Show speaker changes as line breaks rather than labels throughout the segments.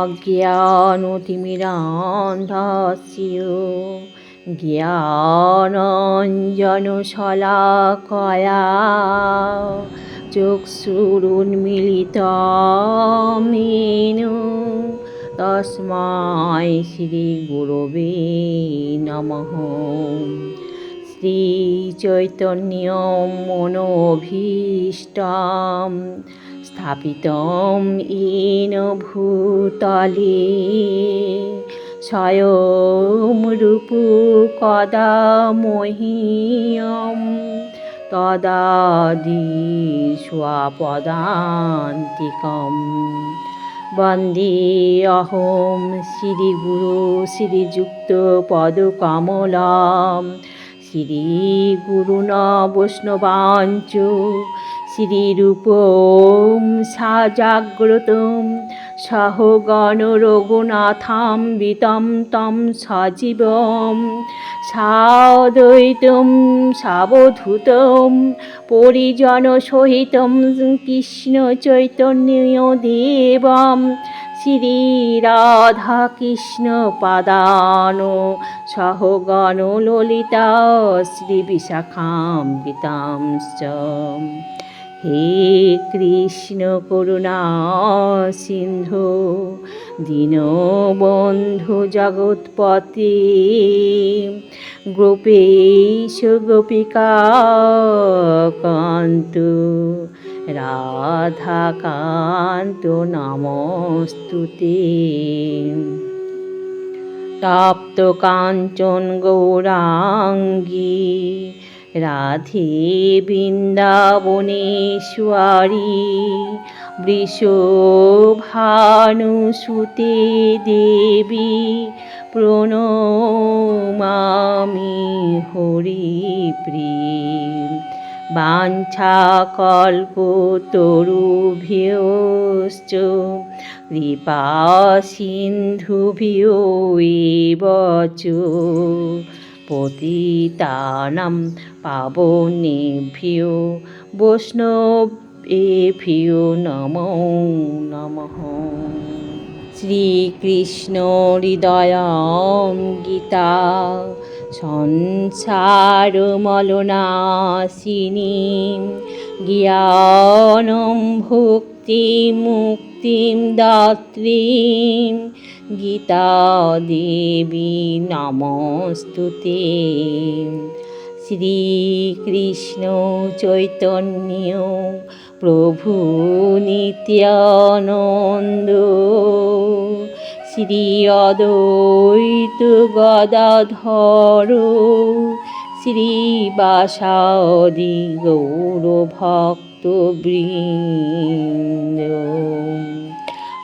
অজ্ঞানতিমিরান্ধস্য জ্ঞানঞ্জনশলাকয়া চক্ষুরুন্মিলিতমেন। তস্মাই শ্রীগুরবে নমঃ। শ্রীচৈতন্যম মনোভীষ্টম। স্থাপিতম येन ভূতলে স্বয়ং রূপু কদা মহীয়ম। তদাদি স্বপদান্তিকম। বন্দে অহম শ্রীগুরু শ্রীযুক্ত পদকমলম। শ্রীগুরুণ বৈষ্ণবাঞ্চ শ্রীরূপম সাজাগ্রতম সহগণ রঘুনাথাম বিতম তম সজীবম সাদ্বৈতম সাবধূতম পরিজন সহিতম কৃষ্ণ চৈতন্য দেবম শ্রীরাধা কৃষ্ণ পাদান সহগণ ললিতা শ্রী বিশাখাম্বিতাংশ্চ হে কৃষ্ণ করুণা সিন্ধু দীনবন্ধু জগৎপতি গোপেশ গোপিকা কান্ত রাধাকান্ত নমস্তুতে। তপ্ত কাঞ্চন গৌরাঙ্গী রাধে বৃন্দাবনেশ্বরী বৃষভানুসুতে দেবী প্রণমামি হরিপ্রিয় বাঞ্ছাকল্পতরুভ্যশ্চ কৃপা সিন্ধুভ্যো এব পতিতানাম পাবনেভ্যো বৈষ্ণবেভ্যো নমো নমঃ। শ্রীকৃষ্ণ হৃদয় গীতা। সংসারমলনাশিনী জ্ঞানম ভক্তি মুক্তিম দাত্রীম। গীতা দেবী নমস্তুতে। শ্রীকৃষ্ণ চৈতন্য প্রভু নিত্যানন্দ। শ্রী অদ্বৈত গদাধর। শ্রীবাসাদি গৌরভক্তবৃন্দ।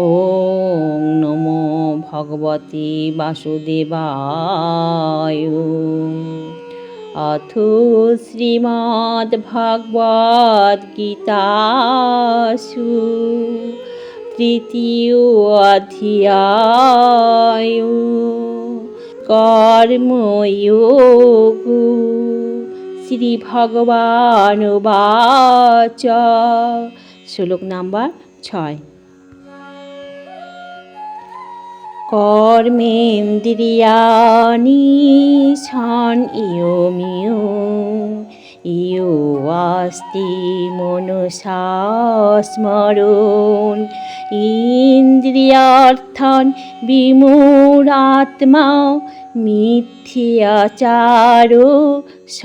ওং নমো ভগবতে বাসুদেবায় অথ শ্রীমদ্ ভগবদ্ গীতাসু তৃতীয় অধ্যায় কর্ময়োগ শ্রী ভগবান বাচ শ্লোক নাম্বার ছয় কর্মেন্দ্রিয়ানি ছন ইয়মিয় ইয় আস্তি মনসা স্মরণ। ইন্দ্রিয়ার্থন বিমূঢ়াত্মা মিথ্যাচার স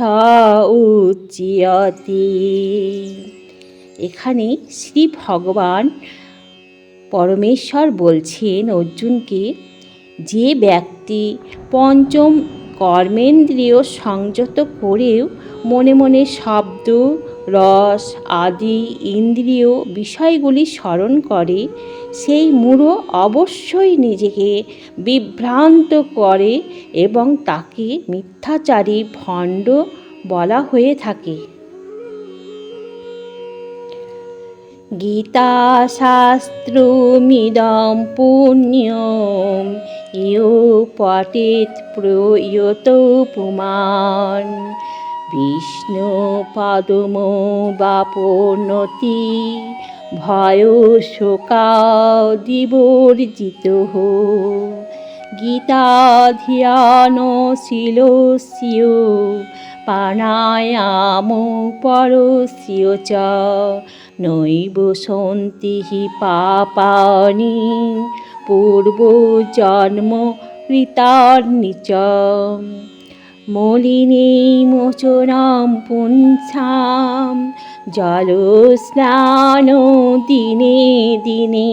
উচ্যতে এখানে শ্রী ভগবান পরমেশ্বর বলছেন অর্জুনকে, যে ব্যক্তি পঞ্চম কর্মেন্দ্রিয় সংযত করেও মনে মনে শব্দ, রস আদি ইন্দ্রিয় বিষয়গুলি স্মরণ করে, সেই মূঢ় অবশ্যই নিজেকে বিভ্রান্ত করে এবং তাকে মিথ্যাচারী ভণ্ড বলা হয়ে থাকে। গীতাশাস্ত্রমিদं পুণ্যম ইয় পঠেত প্রয়ত পুমান বিষ্ণু পদম বাপনতি ভয় শোকাদিবর্জিত গীতাধিয়ানশীলস্য প্রাণায়াম পরস্য চ, নৈব সন্তি পাপানি পূর্বজন্ম কৃতার্নি চ। মলিনে মোচনাম পুঞ্ছাম জলস্নান দিনে দিনে,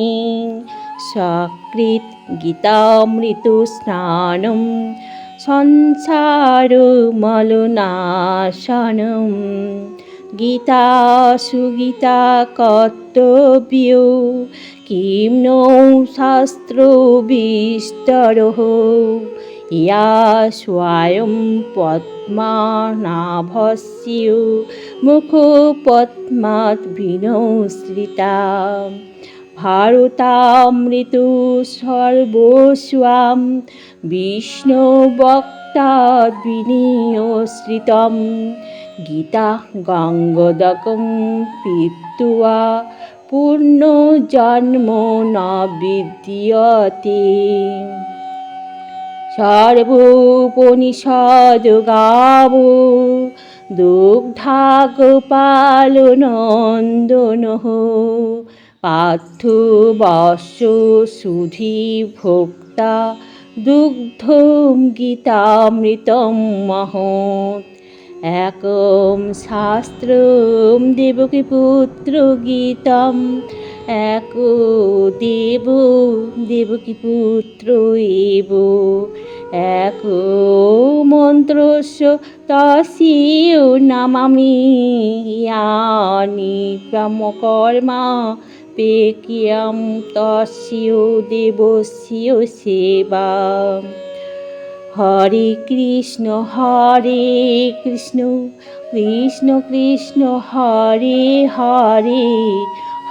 সকৃত গীতামৃত স্নানম সংসারমলনাশনম গীতা সুগীতা কর্তব্য কিম নো শাস্ত্র বিস্তর ইয়া স্বয়ং পদ্মানাভস্য মুখপদ্মাৎ বিনশ্রিতা ভারতামৃত সর্বস্বাম বিষ্ণুবক্তাৎ বিনিয়শ্রিতম গীতা গঙ্গদকম পিত্তুয়া পূর্ণজন্ম ন বিদ্যতে। সর্বোপনিষদ গাব দুগ্ধাগোপালনন্দন পার্থ বর্ষ সুধি ভোক্তা, দুগ্ধম গীতামৃতম মহৎ। একম দেবকী পুত্র গীতম এক দেব দেবকী পুত্র এব। এক মন্ত্রস্য তস্যেও নামামি, ইয়ানি ব্রহ্মকর্মা পেকিয়াম তস্য দেবস্য সেবা। হরে কৃষ্ণ হরে কৃষ্ণ কৃষ্ণ কৃষ্ণ, হরে হরে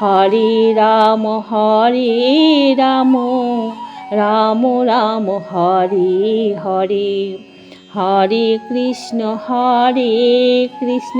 হরে রাম হরে রাম রাম রাম, হরে হরে। হরে কৃষ্ণ হরে কৃষ্ণ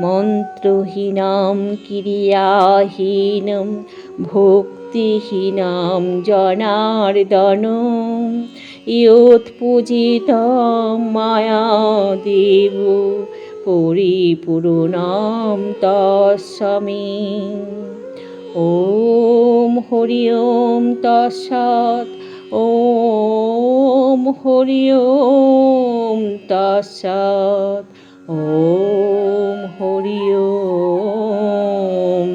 মন্ত্রহীনম, ক্রিয়াহীনম, ভক্তিহীনম, জনার্দন। ইয়োৎপূজিতম মায়া দেব পরিপূর্ণম তস্মে ওম হরি ওম তৎসৎ, ওম হরি ওম তৎসৎ, ওম হরি ওম